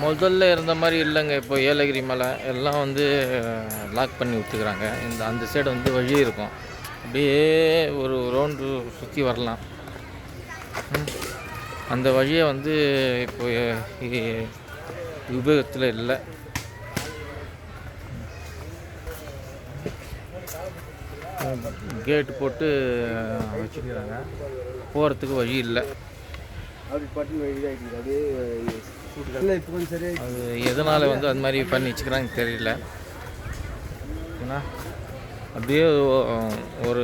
முதல்ல இருந்த மாதிரி இல்லைங்க. இப்போ ஏலகிரி மலை எல்லாம் வந்து லாக் பண்ணி விட்டுக்கிறாங்க இந்த அந்த சைடு வந்து வழி இருக்கும். அப்படியே ஒரு ரவுண்டு சுற்றி வரலாம். அந்த வழியை வந்து இப்போ இ- உபயோகத்தில் இல்லை. கேட்டு போட்டு வச்சுக்கிறாங்க. போகிறதுக்கு வழி இல்லை. அப்படி பட்டு இதாகிட்டு அப்படியே அது எதனால் வந்து அது மாதிரி பண்ணி வச்சுக்கிறாங்க தெரியல. ஏன்னா அப்படியே ஒரு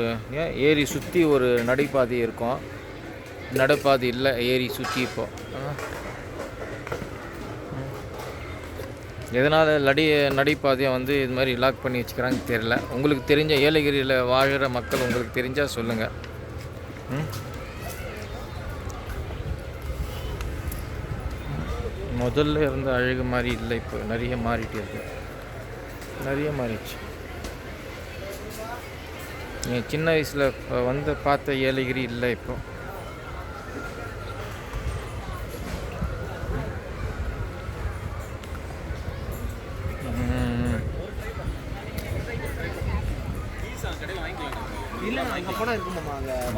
ஏரி சுற்றி ஒரு நடைபாதை இருக்கும். நடைபாதை இல்லை ஏரி சுற்றி இப்போ. எதனால் நடி நடைபாதையை வந்து இது மாதிரி லாக் பண்ணி வச்சுக்கிறாங்க தெரியல. உங்களுக்கு தெரிஞ்ச ஏலகிரியில் வாழ்கிற மக்கள் உங்களுக்கு தெரிஞ்சால் சொல்லுங்கள் ம்? முதல்ல இருந்த அழகு மாதிரி இல்லை இப்போ நிறைய மாறிட்டு இருக்கு. நிறைய மாறிடுச்சு. நீங்கள் சின்ன வயசில் வந்து பார்த்த ஏலகிரி இல்லை இப்போ.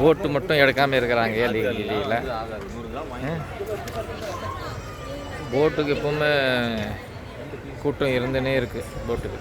போட்டு மட்டும் எடுக்காமல் இருக்கிறாங்க ஏலகிரியில். போட்டுக்கு எப்போவுமே கூட்டம் இருந்துனே இருக்குது போட்டுக்கு.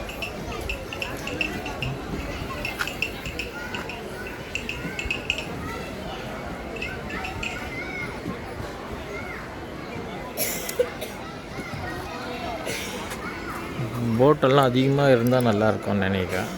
போட்டெல்லாம் அதிகமாக இருந்தால் நல்லாயிருக்கும்னு நினைக்கிறேன்.